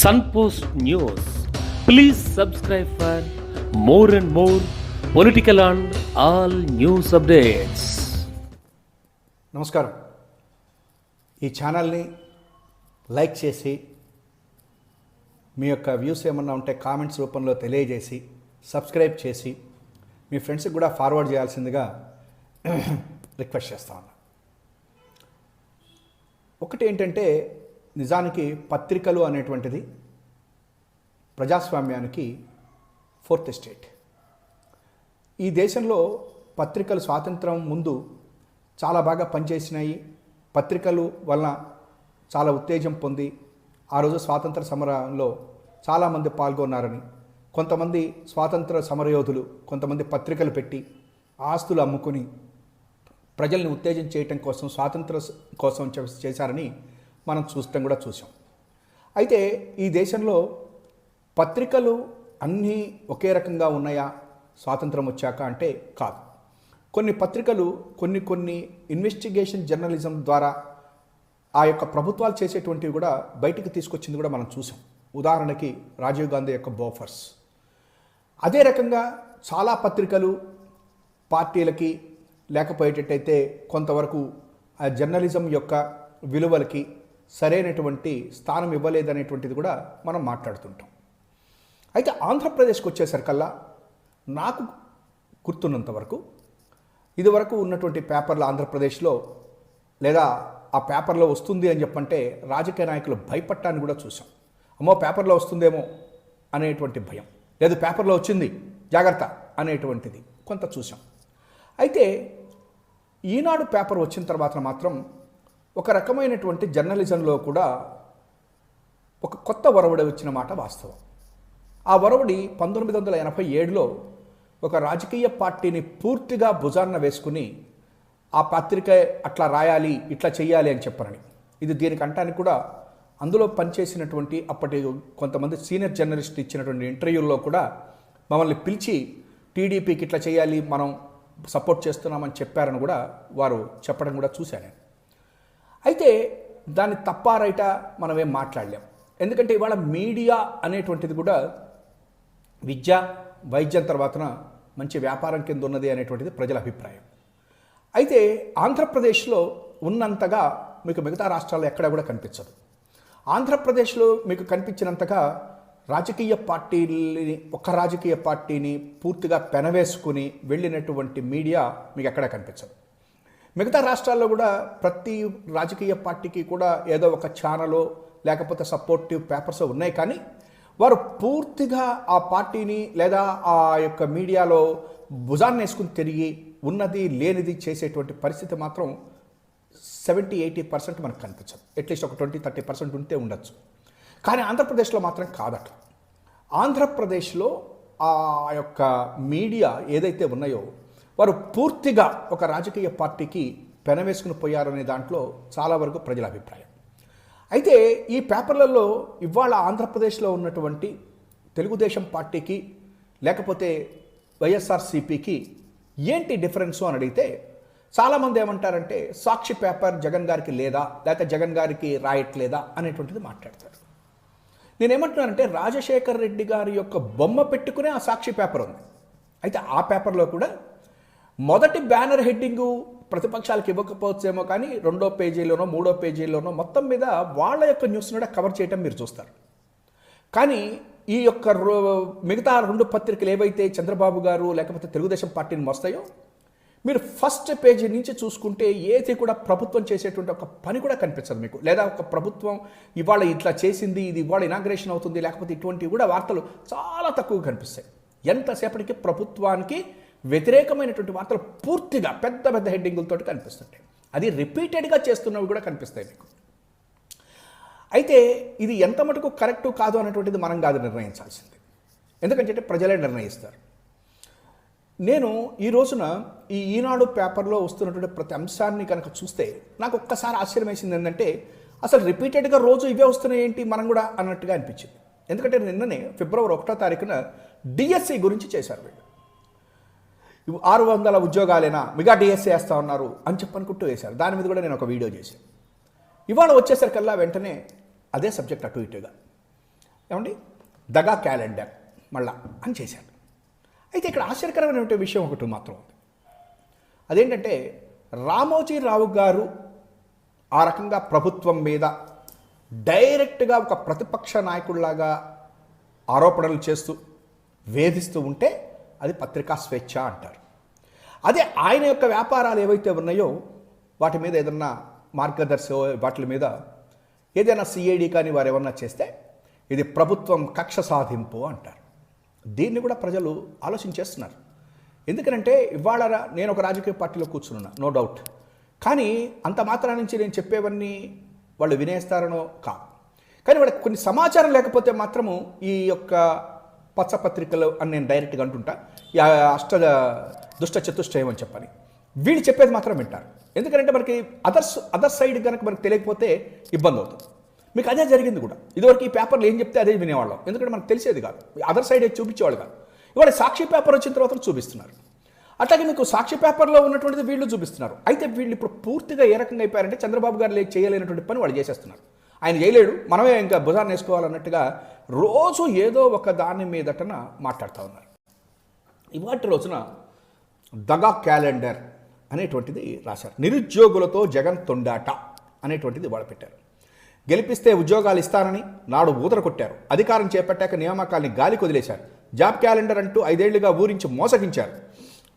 Sunpost news please subscribe for more and more political and all news updates నమస్కారం. ఈ ఛానల్ని like చేసి మీ యొక్క వ్యూస్ ఏమన్నా ఉంటే కామెంట్స్ రూపంలో తెలియజేసి సబ్స్క్రైబ్ చేసి మీ ఫ్రెండ్స్కి కూడా ఫార్వర్డ్ చేయాల్సిందిగా రిక్వెస్ట్ చేస్తా ఉన్నా. ఒకటి ఏంటంటే నిజానికి పత్రికలు అనేటువంటిది ప్రజాస్వామ్యానికి ఫోర్త్ స్టేట్ ఈ దేశంలో పత్రికలు స్వాతంత్రం ముందు చాలా బాగా పనిచేసినాయి. పత్రికలు వలన చాలా ఉత్తేజం పొంది ఆ రోజు స్వాతంత్ర సమరంలో చాలామంది పాల్గొన్నారని కొంతమంది స్వాతంత్ర సమరయోధులు కొంతమంది పత్రికలు పెట్టి ఆస్తులు అమ్ముకొని ప్రజల్ని ఉత్తేజం చేయటం కోసం స్వాతంత్ర కోసం చే- చేశారని మనం చూస్తాం కూడా చూసాం అయితే ఈ దేశంలో పత్రికలు అన్నీ ఒకే రకంగా ఉన్నాయా? స్వాతంత్రం వచ్చాక అంటే కాదు. కొన్ని పత్రికలు కొన్ని కొన్ని ఇన్వెస్టిగేషన్ జర్నలిజం ద్వారా ఆ యొక్క ప్రభుత్వాలు చేసేటువంటివి కూడా బయటికి తీసుకొచ్చింది కూడా మనం చూసాం ఉదాహరణకి రాజీవ్ గాంధీ యొక్క బోఫర్స్. అదే రకంగా చాలా పత్రికలు పార్టీలకి లేకపోయేటట్టయితే కొంతవరకు ఆ జర్నలిజం యొక్క విలువలకి సరైనటువంటి స్థానం ఇవ్వలేదనేటువంటిది కూడా మనం మాట్లాడుతుంటాం. అయితే ఆంధ్రప్రదేశ్కి వచ్చేసరికల్లా నాకు గుర్తున్నంత వరకు ఇదివరకు ఉన్నటువంటి పేపర్లు ఆంధ్రప్రదేశ్లో లేదా ఆ పేపర్లో వస్తుంది అని చెప్పంటే రాజకీయ నాయకులు భయపట్టాన్ని కూడా చూసాం అమ్మో పేపర్లో వస్తుందేమో అనేటువంటి భయం. లేదు పేపర్లో వచ్చింది జాగ్రత్త అనేటువంటిది కొంత చూసాం అయితే ఈనాడు పేపర్ వచ్చిన తర్వాత మాత్రం ఒక రకమైనటువంటి జర్నలిజంలో కూడా ఒక కొత్త ఒరవడి వచ్చిన మాట వాస్తవం. ఆ ఒరవడి పంతొమ్మిది వందల ఎనభై ఏడులో ఒక రాజకీయ పార్టీని పూర్తిగా భుజాన్న వేసుకుని ఆ పత్రిక అట్లా రాయాలి ఇట్లా చేయాలి అని చెప్పారని ఇది దీనికి అంటానికి కూడా అందులో పనిచేసినటువంటి అప్పటి కొంతమంది సీనియర్ జర్నలిస్ట్ ఇచ్చినటువంటి ఇంటర్వ్యూల్లో కూడా మమ్మల్ని పిలిచి టీడీపీకి ఇట్లా చేయాలి మనం సపోర్ట్ చేస్తున్నామని చెప్పారని కూడా వారు చెప్పడం కూడా చూశాను నేను. అయితే దాన్ని తప్ప రైట మనం ఏం మాట్లాడలేం. ఎందుకంటే ఇవాళ మీడియా అనేటువంటిది కూడా విద్య వైద్యం తర్వాతన మంచి వ్యాపారం కింద ఉన్నది అనేటువంటిది ప్రజల అభిప్రాయం. అయితే ఆంధ్రప్రదేశ్లో ఉన్నంతగా మీకు మిగతా రాష్ట్రాల్లో ఎక్కడా కూడా కనిపించదు. ఆంధ్రప్రదేశ్లో మీకు కనిపించినంతగా రాజకీయ పార్టీని ఒక రాజకీయ పార్టీని పూర్తిగా పెనవేసుకుని వెళ్ళినటువంటి మీడియా మీకు ఎక్కడా కనిపించదు. మిగతా రాష్ట్రాల్లో కూడా ప్రతి రాజకీయ పార్టీకి కూడా ఏదో ఒక ఛానలో లేకపోతే సపోర్టివ్ పేపర్స్ ఉన్నాయి. కానీ వారు పూర్తిగా ఆ పార్టీని లేదా ఆ యొక్క మీడియాలో భుజాన్ని వేసుకుని తిరిగి ఉన్నది లేనిది చేసేటువంటి పరిస్థితి మాత్రం సెవెంటీ ఎయిటీ పర్సెంట్ మనకు కనిపించదు. అట్లీస్ట్ ఒక ట్వంటీ థర్టీ పర్సెంట్ ఉంటే ఉండొచ్చు. కానీ ఆంధ్రప్రదేశ్లో మాత్రం కాదట. ఆంధ్రప్రదేశ్లో ఆ యొక్క మీడియా ఏదైతే ఉన్నాయో వారు పూర్తిగా ఒక రాజకీయ పార్టీకి పెనవేసుకుని పోయారనే దాంట్లో చాలా వరకు ప్రజల అభిప్రాయం. అయితే ఈ పేపర్లలో ఇవాళ ఆంధ్రప్రదేశ్లో ఉన్నటువంటి తెలుగుదేశం పార్టీకి లేకపోతే వైఎస్ఆర్సీపీకి ఏంటి డిఫరెన్సు అని అడిగితే చాలామంది ఏమంటారంటే సాక్షి పేపర్ జగన్ గారికి లేదా లేకపోతే జగన్ గారికి రాయట్లేదా అనేటువంటిది మాట్లాడతారు. నేనేమంటున్నానంటే రాజశేఖర్ రెడ్డి గారి యొక్క బొమ్మ పెట్టుకునే ఆ సాక్షి పేపర్ ఉంది. అయితే ఆ పేపర్లో కూడా మొదటి బ్యానర్ హెడ్డింగు ప్రతిపక్షాలకు ఇవ్వకపోవచ్చేమో కానీ రెండో పేజీలోనో మూడో పేజీలోనో మొత్తం మీద వాళ్ళ యొక్క న్యూస్ని కూడా కవర్ చేయటం మీరు చూస్తారు. కానీ ఈ యొక్క రో- మిగతా రెండు పత్రికలు ఏవైతే చంద్రబాబు గారు లేకపోతే తెలుగుదేశం పార్టీని వస్తాయో మీరు ఫస్ట్ పేజీ నుంచి చూసుకుంటే ఏది కూడా ప్రభుత్వం చేసేటువంటి ఒక పని కూడా కనిపించదు మీకు. లేదా ఒక ప్రభుత్వం ఇవాళ ఇట్లా చేసింది ఇది ఇవాళ ఇనాగ్రేషన్ అవుతుంది లేకపోతే ఇటువంటివి కూడా వార్తలు చాలా తక్కువ కనిపిస్తాయి. ఎంతసేపటికి ప్రభుత్వానికి వ్యతిరేకమైనటువంటి వార్తలు పూర్తిగా పెద్ద పెద్ద హెడ్డింగులతో కనిపిస్తుంటాయి. అది రిపీటెడ్గా చేస్తున్నవి కూడా కనిపిస్తాయి మీకు. అయితే ఇది ఎంత మటుకు కరెక్టు కాదు అనేటువంటిది మనం కాదు నిర్ణయించాల్సింది. ఎందుకంటే ప్రజలే నిర్ణయిస్తారు. నేను ఈ రోజున ఈ ఈనాడు పేపర్లో వస్తున్నటువంటి ప్రతి అంశాన్ని కనుక చూస్తే నాకు ఒక్కసారి ఆశ్చర్యం వేసింది ఏంటంటే అసలు రిపీటెడ్గా రోజు ఇవే వస్తున్నాయి ఏంటి మనం కూడా అన్నట్టుగా అనిపించింది. ఎందుకంటే నిన్ననే ఫిబ్రవరి ఒకటో తారీఖున డిఎస్సి గురించి చేశారు వీళ్ళు. ఆరు వందల ఉద్యోగాలేనా మిగా డిఎస్సీ వేస్తా ఉన్నారు అని చెప్పనుకుంటూ వేశారు. దాని మీద కూడా నేను ఒక వీడియో చేశాను. ఇవాళ వచ్చేసరికల్లా వెంటనే అదే సబ్జెక్ట్ అటు ఇటుగా. ఏమండి? దగా క్యాలెండర్ మళ్ళా అని చేశాను అయితే ఇక్కడ ఆశ్చర్యకరమైన విషయం ఒకటి మాత్రం ఉంది. అదేంటంటే రామోజీరావు గారు ఆ రకంగా ప్రభుత్వం మీద డైరెక్ట్గా ఒక ప్రతిపక్ష నాయకుడిలాగా ఆరోపణలు చేస్తూ వేధిస్తూ ఉంటే అది పత్రికా స్వేచ్ఛ అంటారు. అదే ఆయన యొక్క వ్యాపారాలు ఏవైతే ఉన్నాయో వాటి మీద ఏదన్నా మార్గదర్శి వాటి మీద ఏదైనా సిఐడి కానీ వారు ఏమన్నా చేస్తే ఇది ప్రభుత్వం కక్ష సాధింపు అంటారు. దీన్ని కూడా ప్రజలు ఆలోచించేస్తున్నారు. ఎందుకంటే ఇవాళ నేను ఒక రాజకీయ పార్టీలో కూర్చున్నా నో డౌట్ కానీ అంత మాత్రం నుంచి నేను చెప్పేవన్నీ వాళ్ళు వినేస్తారనో కాదు. కానీ వాళ్ళకి కొన్ని సమాచారం లేకపోతే మాత్రము ఈ యొక్క పచ్చపత్రికలు అని నేను డైరెక్ట్గా అంటుంటా. అష్ట దుష్ట చతుష్టయం అని చెప్పని. వీళ్ళు చెప్పేది మాత్రం వింటారు. ఎందుకంటే మనకి అదర్స్ అదర్ సైడ్ కనుక మనకు తెలియకపోతే ఇబ్బంది అవుతుంది. మీకు అదే జరిగింది కూడా. ఇదివరకు ఈ పేపర్లు ఏం చెప్తే అదే వినేవాళ్ళం. ఎందుకంటే మనకు తెలిసేది కాదు. అదర్ సైడ్ చూపించేవాళ్ళు కాదు. ఇవాళ సాక్షి పేపర్ వచ్చిన తర్వాత చూపిస్తున్నారు. అట్లాగే మీకు సాక్షి పేపర్లో ఉన్నటువంటిది వీళ్ళు చూపిస్తున్నారు. అయితే వీళ్ళు ఇప్పుడు పూర్తిగా ఏ రకంగా అయిపోయారంటే చంద్రబాబు గారు చేయలేనటువంటి పని వాళ్ళు చేసేస్తున్నారు. ఆయన చేయలేడు. మనమే ఇంకా భుజాన్ని వేసుకోవాలన్నట్టుగా రోజు ఏదో ఒక దాని మీదటన మాట్లాడుతూ ఉన్నారు. ఇవాటి రోజున దగా క్యాలెండర్ అనేటువంటిది రాశారు. నిరుద్యోగులతో జగన్ తొండాట అనేటువంటిది వాళ్ళు పెట్టారు. గెలిపిస్తే ఉద్యోగాలు ఇస్తానని నాడు ఊదర కొట్టారు. అధికారం చేపట్టాక నియామకాల్ని గాలికి వదిలేశారు జాబ్ క్యాలెండర్ అంటూ ఐదేళ్ళుగా ఊరించి మోసగించారు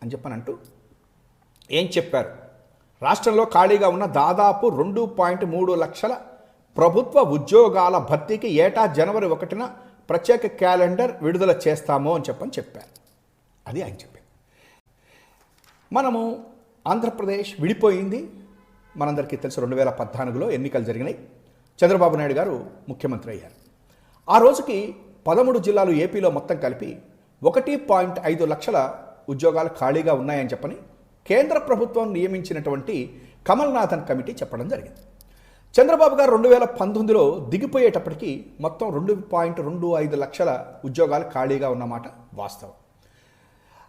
అని చెప్పనంటూ ఏం చెప్పారు? రాష్ట్రంలో ఖాళీగా ఉన్న దాదాపు రెండు పాయింట్ మూడు లక్షల ప్రభుత్వ ఉద్యోగాల భర్తీకి ఏటా జనవరి ఒకటిన ప్రత్యేక క్యాలెండర్ విడుదల చేస్తాము అని చెప్పని చెప్పారు. అది ఆయన చెప్పింది. మనము ఆంధ్రప్రదేశ్ విడిపోయింది. మనందరికీ తెలుసు రెండు వేల పద్నాలుగులో ఎన్నికలు జరిగినాయి. చంద్రబాబు నాయుడు గారు ముఖ్యమంత్రి అయ్యారు. ఆ రోజుకి పదమూడు జిల్లాలు ఏపీలో మొత్తం కలిపి ఒకటి పాయింట్ ఐదు లక్షల ఉద్యోగాలు ఖాళీగా ఉన్నాయని చెప్పని కేంద్ర ప్రభుత్వం నియమించినటువంటి కమల్నాథన్ కమిటీ చెప్పడం జరిగింది. చంద్రబాబు గారు రెండు వేల పంతొమ్మిదిలో దిగిపోయేటప్పటికి మొత్తం రెండు పాయింట్ రెండు ఐదు లక్షల ఉద్యోగాలు ఖాళీగా ఉన్నమాట వాస్తవం.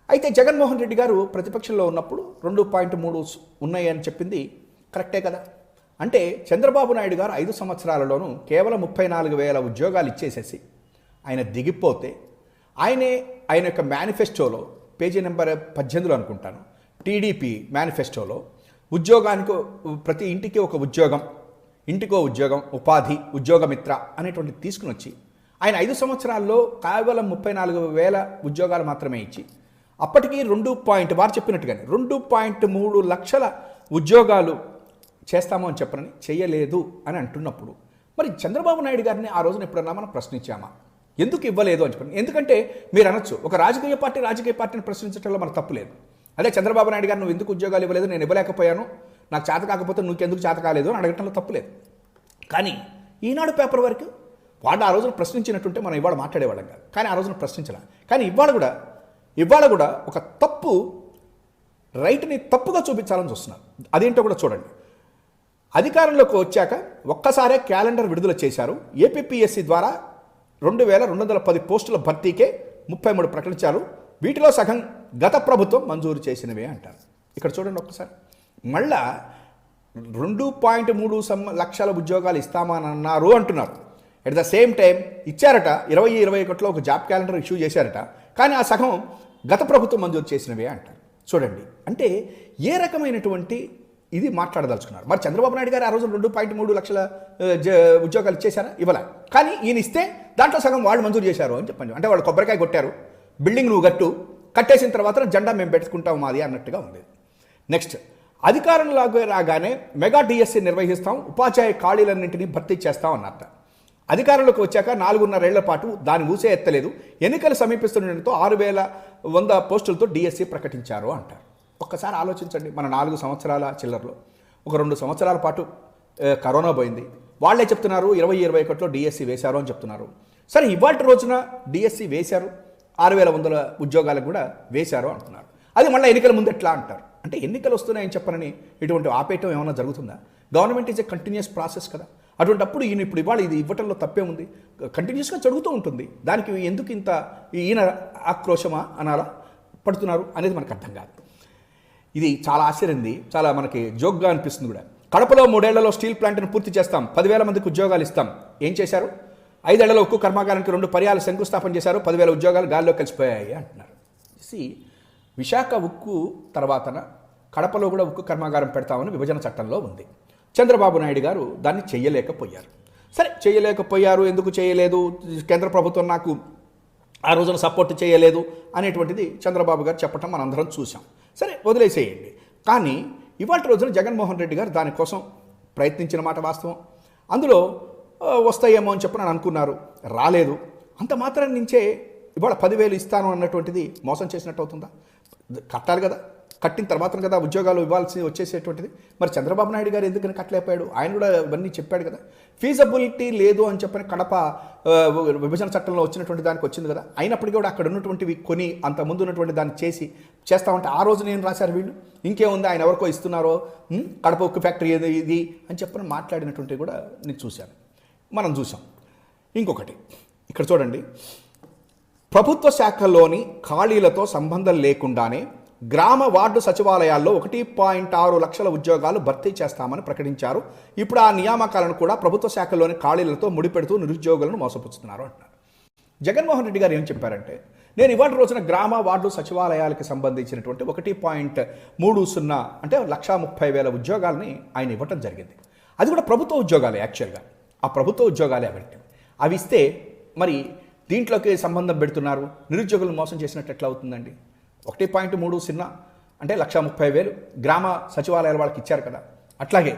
అయితే జగన్మోహన్ రెడ్డి గారు ప్రతిపక్షంలో ఉన్నప్పుడు రెండు పాయింట్ మూడు ఉన్నాయని చెప్పింది కరెక్టే కదా. అంటే చంద్రబాబు నాయుడు గారు ఐదు సంవత్సరాలలోనూ కేవలం ముప్పై నాలుగు వేల ఉద్యోగాలు ఇచ్చేసేసి ఆయన దిగిపోతే ఆయనే ఆయన యొక్క మేనిఫెస్టోలో పేజీ నెంబర్ పద్దెనిమిదిలో అనుకుంటాను టీడీపీ మేనిఫెస్టోలో ఉద్యోగానికి ప్రతి ఇంటికి ఒక ఉద్యోగం ఇంటికో ఉద్యోగం ఉపాధి ఉద్యోగమిత్ర అనేటువంటి తీసుకుని వచ్చి ఆయన ఐదు సంవత్సరాల్లో కేవలం ముప్పై నాలుగు వేల ఉద్యోగాలు మాత్రమే ఇచ్చి అప్పటికి రెండు పాయింట్ వారు చెప్పినట్టుగానే రెండు పాయింట్ మూడు లక్షల ఉద్యోగాలు చేస్తాము అని చెప్పనని చేయలేదు అని అంటున్నప్పుడు మరి చంద్రబాబు నాయుడు గారిని ఆ రోజున ఎప్పుడన్నా మనం ప్రశ్నించామా? ఎందుకు ఇవ్వలేదు అని చెప్పండి ఎందుకంటే మీరు అనొచ్చు ఒక రాజకీయ పార్టీ రాజకీయ పార్టీని ప్రశ్నించడంలో మనకు తప్పు లేదు. అదే చంద్రబాబు నాయుడు గారు నువ్వు ఎందుకు ఉద్యోగాలు ఇవ్వలేదు? నేను ఇవ్వలేకపోయాను. నాకు చేత కాకపోతే నువ్వెందుకు చేత కాలేదు అని అడగటంలో తప్పులేదు. కానీ ఈనాడు పేపర్ వరకు వాళ్ళు ఆ రోజున ప్రశ్నించినట్టుంటే మనం ఇవాళ మాట్లాడేవాళ్ళం కాదు. కానీ ఆ రోజున ప్రశ్నించలే. కానీ ఇవాళ కూడా ఇవాళ కూడా ఒక తప్పు రైట్ని తప్పుగా చూపించాలని చూస్తున్నారు. అదేంటో కూడా చూడండి. అధికారంలోకి వచ్చాక ఒక్కసారే క్యాలెండర్ విడుదల చేశారు. ఏపీపీఎస్సీ ద్వారా రెండు వేల రెండు వందల పది పోస్టుల భర్తీకే ముప్పై మూడు ప్రకటించారు. వీటిలో సగం గత ప్రభుత్వం మంజూరు చేసినవే అంటారు. ఇక్కడ చూడండి ఒక్కసారి. మళ్ళా రెండు పాయింట్ మూడు లక్షల ఉద్యోగాలు ఇస్తామని అన్నారు అంటున్నారు. ఎట్ ద సేమ్ టైం ఇచ్చారట ఇరవై ఇరవై ఒకటిలో ఒక జాబ్ క్యాలెండర్ ఇష్యూ చేశారట. కానీ ఆ సగం గత ప్రభుత్వం మంజూరు చేసినవే అంటారు. చూడండి అంటే ఏ రకమైనటువంటి ఇది మాట్లాడదలుచుకున్నారు? మరి చంద్రబాబు నాయుడు గారు ఆ రోజు రెండు పాయింట్ మూడు లక్షల జ- ఉద్యోగాలు ఇచ్చేశారా? ఇవ్వలే. కానీ ఈయన ఇస్తే దాంట్లో సగం వాళ్ళు మంజూరు చేశారు అని చెప్పండి. అంటే వాళ్ళు కొబ్బరికాయ కొట్టారు బిల్డింగ్ నువ్వు కట్టు కట్టేసిన తర్వాత జెండా మేము పెట్టుకుంటాం మాది అన్నట్టుగా ఉంది నెక్స్ట్ అధికారంలోకి రాగానే మెగా డిఎస్సి నిర్వహిస్తాం ఉపాధ్యాయ ఖాళీలన్నింటినీ భర్తీ చేస్తాం అన్నట్ట. అధికారంలోకి వచ్చాక నాలుగున్నరేళ్ళ పాటు దాని ఊసే ఎత్తలేదు. ఎన్నికలు సమీపిస్తుండటంతో ఆరు వేల వంద పోస్టులతో డిఎస్సి ప్రకటించారు అంటారు. ఒక్కసారి ఆలోచించండి మన నాలుగు సంవత్సరాల చిల్లరలో. ఒక రెండు సంవత్సరాల పాటు కరోనా పోయింది. వాళ్ళే చెప్తున్నారు ఇరవై ఇరవై ఒకటిలో డిఎస్సి వేశారు అని చెప్తున్నారు. సరే ఇవాటి రోజున డిఎస్సి వేశారు. ఆరు వేల వందల ఉద్యోగాలకు కూడా వేశారు అంటున్నారు. అది మళ్ళీ ఎన్నికల ముందు ఎట్లా అంటారు? అంటే ఎన్నికలు వస్తున్నాయని చెప్పనని ఇటువంటి ఆపేయటం ఏమైనా జరుగుతుందా? Government is a continuous process కదా. అటువంటప్పుడు ఈయన ఇప్పుడు ఇవాళ ఇది ఇవ్వటంలో తప్పే ఉంది. కంటిన్యూస్గా జరుగుతూ ఉంటుంది. దానికి ఎందుకు ఇంత ఈయన ఆక్రోశమా అనాలా? పడుతున్నారు అనేది మనకు అర్థం కాదు. ఇది చాలా ఆశ్చర్యంది. చాలా మనకి జోక్గా అనిపిస్తుంది కూడా. కడపలో మూడేళ్ళలో స్టీల్ ప్లాంట్ను పూర్తి చేస్తాం. పదివేల మందికి ఉద్యోగాలు ఇస్తాం. ఏం చేశారు? ఐదేళ్ళలో ఉక్కు కర్మాగారానికి రెండు పర్యాలు శంకుస్థాపన చేశారు. పదివేల ఉద్యోగాలు గాల్లో కలిసిపోయాయి అంటున్నారు. సి విశాఖ ఉక్కు తర్వాతన కడపలో కూడా ఉక్కు కర్మాగారం పెడతామని విభజన చట్టంలో ఉంది. చంద్రబాబు నాయుడు గారు దాన్ని చేయలేకపోయారు సరే చేయలేకపోయారు ఎందుకు చేయలేదు కేంద్ర ప్రభుత్వం నాకు ఆ రోజున సపోర్ట్ చేయలేదు అనేటువంటిది చంద్రబాబు గారు చెప్పటం మనందరం చూసాం సరే వదిలేసేయండి. కానీ ఇవాళ రోజున జగన్మోహన్ రెడ్డి గారు దానికోసం ప్రయత్నించిన మాట వాస్తవం. అందులో వస్తాయేమో అని చెప్పి నన్ను అనుకున్నారు. రాలేదు. అంత మాత్రం నుంచే ఇవాళ పదివేలు ఇస్తాను అన్నటువంటిది మోసం చేసినట్టు అవుతుందా? కట్టాలి కదా. కట్టిన తర్వాత కదా ఉద్యోగాలు ఇవ్వాల్సి వచ్చేసేటువంటిది. మరి చంద్రబాబు నాయుడు గారు ఎందుకని కట్టలేకపోయాడు? ఆయన కూడా ఇవన్నీ చెప్పాడు కదా. ఫీజబిలిటీ లేదు అని చెప్పని కడప విభజన చట్టంలో వచ్చినటువంటి దానికి వచ్చింది కదా. అయినప్పటికీ కూడా అక్కడ ఉన్నటువంటివి కొని అంత ముందు ఉన్నటువంటి దాన్ని చేసి చేస్తామంటే ఆ రోజు నేను రాశారు వీళ్ళు? ఇంకేముంది? ఆయన ఎవరికో ఇస్తున్నారో? కడప ఉక్కు ఫ్యాక్టరీ ఏది ఇది అని చెప్పని మాట్లాడినటువంటివి కూడా నేను చూశాను. మనం చూసాం ఇంకొకటి ఇక్కడ చూడండి. ప్రభుత్వ శాఖలోని ఖాళీలతో సంబంధం లేకుండానే గ్రామ వార్డు సచివాలయాల్లో ఒకటి పాయింట్ ఆరు లక్షల ఉద్యోగాలు భర్తీ చేస్తామని ప్రకటించారు. ఇప్పుడు ఆ నియామకాలను కూడా ప్రభుత్వ శాఖల్లోని ఖాళీలతో ముడిపెడుతూ నిరుద్యోగులను మోసపుచ్చుతున్నారు అంటున్నారు. జగన్మోహన్ రెడ్డి గారు ఏం చెప్పారంటే నేను ఇవాళ రోజున గ్రామ వార్డు సచివాలయాలకు సంబంధించినటువంటి ఒకటి పాయింట్ మూడు సున్నా అంటే లక్షా ముప్పై వేల ఉద్యోగాలని ఆయన ఇవ్వటం జరిగింది. అది కూడా ప్రభుత్వ ఉద్యోగాలే యాక్చువల్గా. ఆ ప్రభుత్వ ఉద్యోగాలే అవి. అవి ఇస్తే మరి దీంట్లోకి సంబంధం పెడుతున్నారు? నిరుద్యోగులను మోసం చేసినట్టు ఎట్లా అవుతుందండి? ఒకటి పాయింట్ మూడు సున్నా అంటే లక్ష ముప్పై వేలు గ్రామ సచివాలయాల వాళ్ళకి ఇచ్చారు కదా. అట్లాగే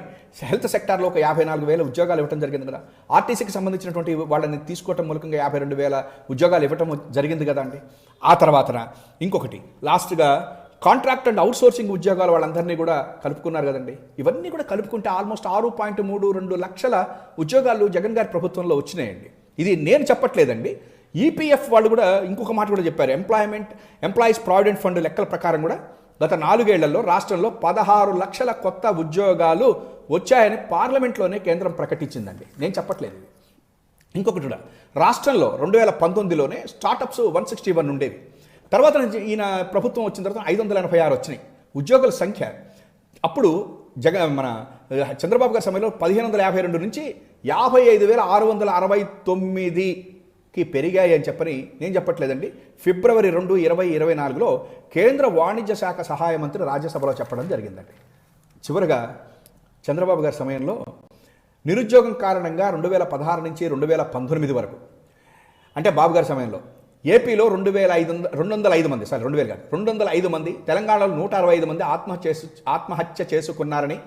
హెల్త్ సెక్టార్లో ఒక యాభై నాలుగు వేల ఉద్యోగాలు ఇవ్వడం జరిగింది కదా. ఆర్టీసీకి సంబంధించినటువంటి వాళ్ళని తీసుకోవటం మూలకంగా యాభై రెండు వేల ఉద్యోగాలు ఇవ్వటం జరిగింది కదా అండి. ఆ తర్వాత ఇంకొకటి లాస్ట్గా కాంట్రాక్ట్ అండ్ అవుట్సోర్సింగ్ ఉద్యోగాలు వాళ్ళందరినీ కూడా కలుపుకున్నారు కదండి. ఇవన్నీ కూడా కలుపుకుంటే ఆల్మోస్ట్ ఆరు పాయింట్ మూడు రెండు లక్షల ఉద్యోగాలు జగన్ గారి ప్రభుత్వంలో వచ్చినాయండి. ఇది నేను చెప్పట్లేదండి. ఈపీఎఫ్ వాళ్ళు కూడా ఇంకొక మాట కూడా చెప్పారు. ఎంప్లాయ్మెంట్ ఎంప్లాయీస్ ప్రావిడెంట్ ఫండ్ లెక్కల ప్రకారం కూడా గత నాలుగేళ్ళలో రాష్ట్రంలో పదహారు లక్షల కొత్త ఉద్యోగాలు వచ్చాయని పార్లమెంట్లోనే కేంద్రం ప్రకటించిందండి. నేను చెప్పట్లేదు ఇంకొకటి కూడా రాష్ట్రంలో రెండు వేల పంతొమ్మిదిలోనే స్టార్టప్స్ వన్ సిక్స్టీ వన్ ఉండేవి. తర్వాత నుంచి ఈయన ప్రభుత్వం వచ్చిన తర్వాత ఐదు వందల ఎనభై ఆరు వచ్చినాయి ఉద్యోగుల సంఖ్య. అప్పుడు జగ మన చంద్రబాబు గారి సమయంలో పదిహేను వందల యాభై రెండు నుంచి యాభై ఐదు వేల ఆరు వందల అరవై తొమ్మిది కి పెరిగాయి అని చెప్పని నేను చెప్పట్లేదండి. ఫిబ్రవరి రెండు ఇరవై ఇరవై నాలుగులో కేంద్ర వాణిజ్య శాఖ సహాయ మంత్రి రాజ్యసభలో చెప్పడం జరిగిందండి. చివరగా చంద్రబాబు గారి సమయంలో నిరుద్యోగం కారణంగా రెండు వేల పదహారు నుంచి రెండు వేల పంతొమ్మిది వరకు అంటే బాబు గారి సమయంలో ఏపీలో రెండు వేల ఐదు వందల రెండు వందల ఐదు మంది సారీ రెండు వేలు కాదు రెండు వందల ఐదు మంది తెలంగాణలో నూట అరవై ఐదు మంది ఆత్మహత్య ఆత్మహత్య చేసుకున్నారని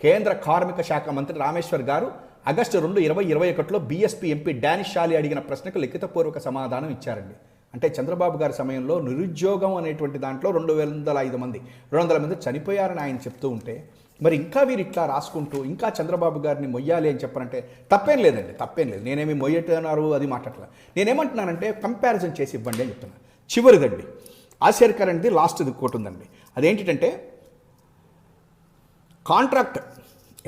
కేంద్ర కార్మిక శాఖ మంత్రి రామేశ్వర్ గారు ఆగస్టు రెండు ఇరవై ఇరవై ఒకటిలో బీఎస్పీ ఎంపీ డానిష్ షాలి అడిగిన ప్రశ్నకు లిఖితపూర్వక సమాధానం ఇచ్చారండి. అంటే చంద్రబాబు గారి సమయంలో నిరుద్యోగం అనేటువంటి దాంట్లో రెండు వందల ఐదు మంది రెండు వందల మంది చనిపోయారని ఆయన చెప్తూ ఉంటే మరి ఇంకా వీరు ఇట్లా రాసుకుంటూ ఇంకా చంద్రబాబు గారిని మొయ్యాలి అని చెప్పారంటే తప్పేం లేదండి తప్పేం లేదు. నేనేమి మొయ్యటన్నారు అది మాట్లాడలే నేనేమంటున్నానంటే కంపారిజన్ చేసి ఇవ్వండి అని చెప్తున్నాను చివరిదండి ఆశ్చర్యకరండి లాస్ట్ ఇది ఒకటి ఉందండి అదేంటంటే కాంట్రాక్ట్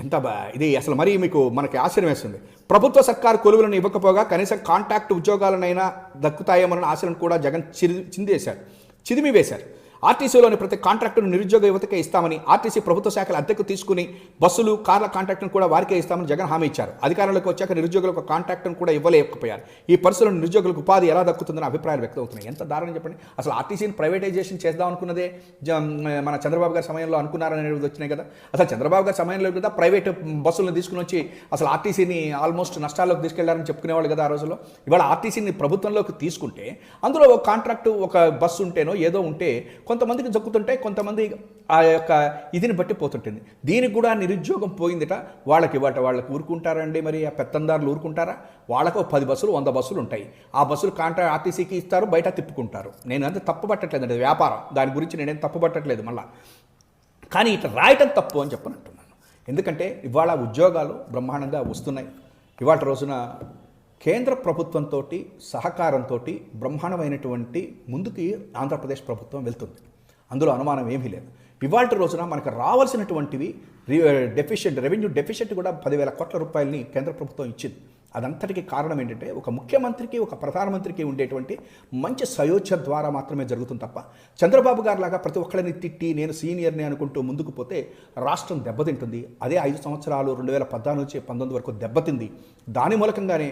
ఎంత బా ఇది అసలు మరీ మీకు మనకి ఆశ్చర్యం వేస్తుంది. ప్రభుత్వ సర్కారు కొలువులను ఇవ్వకపోగా కనీసం కాంట్రాక్ట్ ఉద్యోగాలనైనా దక్కుతాయేమన్న ఆశలను కూడా జగన్ చిరి చిందేశారు. చిదిమి వేశారు ఆర్టీసీలోని ప్రతి కాంట్రాక్టును నిరుద్యోగ యువతకే ఇస్తామని ఆర్టీసీ ప్రభుత్వ శాఖల అద్దెకు తీసుకుని బస్సులు కార్ల కాంట్రాక్టును కూడా వారికే ఇస్తామని జగన్ హామీ ఇచ్చారు. అధికారంలోకి వచ్చాక నిరుద్యోగులకు కాంట్రాక్టును కూడా ఇవ్వలేకపోయారు. ఈ పరిస్థితుల్లో నిరుద్యోగులకు ఉపాధి ఎలా దక్కుతుందని అభిప్రాయాలు వ్యక్తం అవుతున్నాయి ఎంత దారుణం చెప్పండి. అసలు ఆర్టీసీని ప్రైవేటైజేషన్ చేద్దాం అనుకున్నదే మన చంద్రబాబు గారి సమయంలో అనుకున్నారనేది వచ్చినాయి కదా. అసలు చంద్రబాబు గారి సమయంలో కదా ప్రైవేట్ బస్సులను తీసుకుని వచ్చి అసలు ఆర్టీసీని ఆల్మోస్ట్ నష్టాల్లోకి తీసుకెళ్ళారని చెప్పుకునేవాళ్ళు కదా ఆ రోజుల్లో. ఇవాళ ఆర్టీసీని ప్రభుత్వంలోకి తీసుకుంటే అందులో ఒక కాంట్రాక్టు ఒక బస్సు ఉంటేనో ఏదో ఉంటే కొంతమందికి జక్కుతుంటే కొంతమంది ఆ యొక్క ఇదిని బట్టి పోతుంటుంది. దీనికి కూడా నిరుద్యోగం పోయిందిట. వాళ్ళకి ఇవాట వాళ్ళకి ఊరుకుంటారండి మరి. ఆ పెత్తందారులు ఊరుకుంటారా? వాళ్ళకు పది బస్సులు వంద బస్సులు ఉంటాయి. ఆ బస్సులు కాంట్రా ఆర్టీసీకి ఇస్తారు బయట తిప్పుకుంటారు. నేను అంత తప్పు పట్టట్లేదండి వ్యాపారం. దాని గురించి నేనేం తప్పు పట్టట్లేదు మళ్ళా. కానీ ఇట్లా రాయటం తప్పు అని చెప్పనంటున్నాను. ఎందుకంటే ఇవాళ ఉద్యోగాలు బ్రహ్మాండంగా వస్తున్నాయి. ఇవాళ రోజున కేంద్ర ప్రభుత్వంతో సహకారంతో బ్రహ్మాండమైనటువంటి ముందుకి ఆంధ్రప్రదేశ్ ప్రభుత్వం వెళ్తుంది. అందులో అనుమానం ఏమీ లేదు. ఇవాళ రోజున మనకు రావాల్సినటువంటివి డెఫిషియెంట్ రెవెన్యూ డెఫిషియెంట్ కూడా పదివేల కోట్ల రూపాయలని కేంద్ర ప్రభుత్వం ఇచ్చింది. అదంతటికి కారణం ఏంటంటే ఒక ముఖ్యమంత్రికి ఒక ప్రధానమంత్రికి ఉండేటువంటి మంచి సయోధ్య ద్వారా మాత్రమే జరుగుతుంది తప్ప చంద్రబాబు గారు లాగా ప్రతి ఒక్కరిని తిట్టి నేను సీనియర్ని అనుకుంటూ ముందుకు పోతే రాష్ట్రం దెబ్బతింటుంది. అదే ఐదు సంవత్సరాలు రెండు వేల పద్నాలుగు నుంచి పంతొమ్మిది వరకు దెబ్బతింది. దాని మూలకంగానే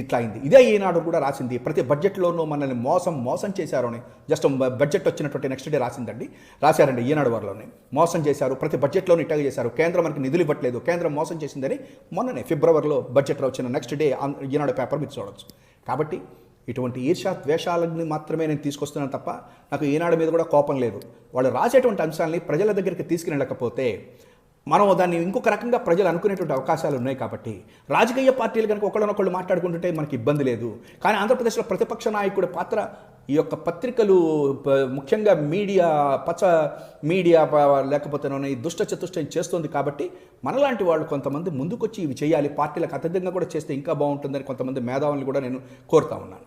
ఇట్లా అయింది. ఇదే ఈనాడు కూడా రాసింది. ప్రతి బడ్జెట్లోనూ మనల్ని మోసం మోసం చేశారు అని జస్ట్ బడ్జెట్ వచ్చినటువంటి నెక్స్ట్ డే రాసిందండి. రాశారండి ఈనాడు వారిలోనే. మోసం చేశారు ప్రతి బడ్జెట్లోనూ ఇట్టగా చేశారు. కేంద్రం మనకి నిధులు ఇవ్వట్లేదు. కేంద్రం మోసం చేసిందని మొన్ననే ఫిబ్రవరిలో బడ్జెట్లో వచ్చిన నెక్స్ట్ డే ఈనాడు పేపర్ మీరు చూడవచ్చు కాబట్టి ఇటువంటి ఈర్షా ద్వేషాలని మాత్రమే నేను తీసుకొస్తున్నాను తప్ప నాకు ఈనాడు మీద కూడా కోపం లేదు. వాళ్ళు రాసేటువంటి అంశాలని ప్రజల దగ్గరికి తీసుకుని వెళ్ళకపోతే మనం దాన్ని ఇంకొక రకంగా ప్రజలు అనుకునేటువంటి అవకాశాలు ఉన్నాయి కాబట్టి రాజకీయ పార్టీలు కనుక ఒకళ్ళనొకళ్ళు మాట్లాడుకుంటుంటే మనకి ఇబ్బంది లేదు. కానీ ఆంధ్రప్రదేశ్లో ప్రతిపక్ష నాయకుడి పాత్ర ఈ యొక్క పత్రికలు ముఖ్యంగా మీడియా పచ్చ మీడియా లేకపోతే ఈ దుష్ట చతుష్టయం చేస్తుంది కాబట్టి మనలాంటి వాళ్ళు కొంతమంది ముందుకొచ్చి ఇవి చేయాలి. పార్టీలకు అత్యధికంగా కూడా చేస్తే ఇంకా బాగుంటుందని కొంతమంది మేధావులను కూడా నేను కోరుతా ఉన్నాను.